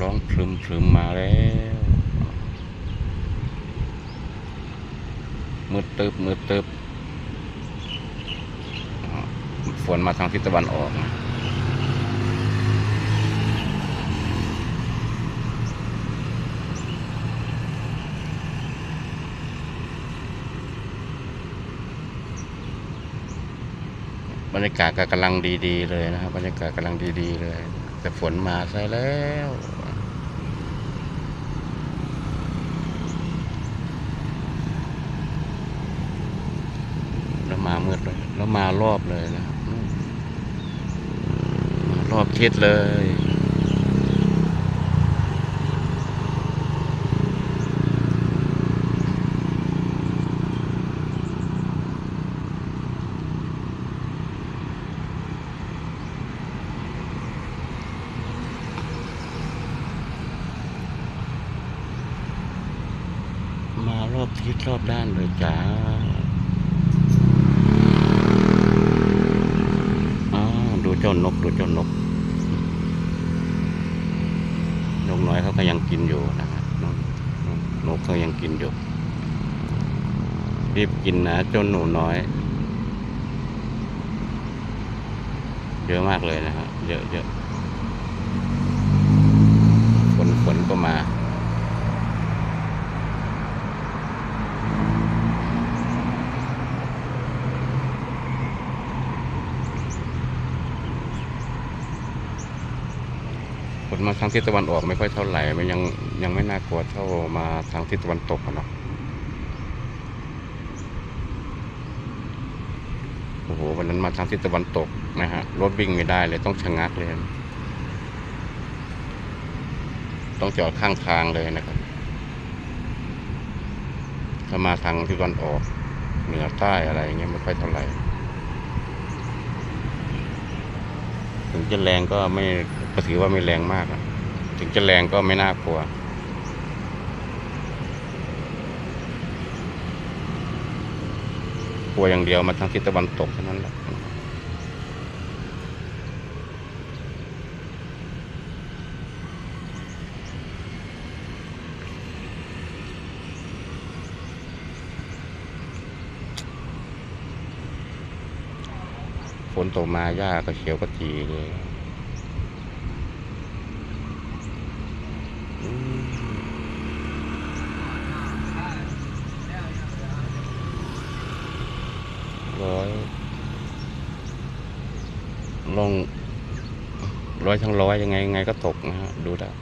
ร้องพรึมพรึมมาแล้วมืดตึบมืดตึบฝนมาทางทิศตะวันออกนะบรรยากาศก็กำลังดี ๆ เลยนะครับบรรยากาศกำลังดี ๆ เลย แต่ฝนมาซะแล้ว แล้วมามื ดเลย แล้วมารอบเลยนะครับมมารอบทิศเลยมารอบทิศรอบด้านเลยจ้าอ้าวดูเจ้านกดูเจ้านก นกน้อยเขาก็ยังกินอยู่นะครับนกนนกเขายังกินอยู่ รีบกินนะเจ้าหนูน้อย เยอะมากเลยนะฮะเยอะเยอะฝนฝนก็มา ฝนมาทางทิศตะวันออกไม่ค่อยเท่าไหร่ มันยังยังไม่น่ากลัวเท่ามาทางทิศตะวันตกอะเนาะโอ้โหวันนั้นมาทางทิศตะวันตกนะฮะรถวิ่งไม่ได้เลยต้องชะงักเลย ต้องจอดข้างทางเลยนะครับ ถ้ามาทางทิศตะวันออกเหนือใต้อะไรเงี้ยไม่ค่อยเท่าไหร่ ถึงจะแรงก็ไม่ก็ถือว่าไม่แรงมากอะถึงจะแรงก็ไม่น่ากลัวกลัวอย่างเดียวมาทางทิศตะวันตกเท่านั้นแหละ ฝนตกมาหญ้าก็เขียวก็จีเลยร้อยลงร้อยทั้งร้อยยังไงยังไงก็ตกนะฮะดูแล้ว